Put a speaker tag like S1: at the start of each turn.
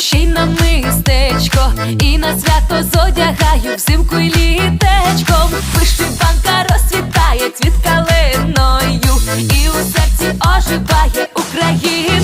S1: душі на мистечко, і на свято зодягаю взимку й літечком. Вишиванка розцвітає цвіт калиною, і у серці оживає Україна.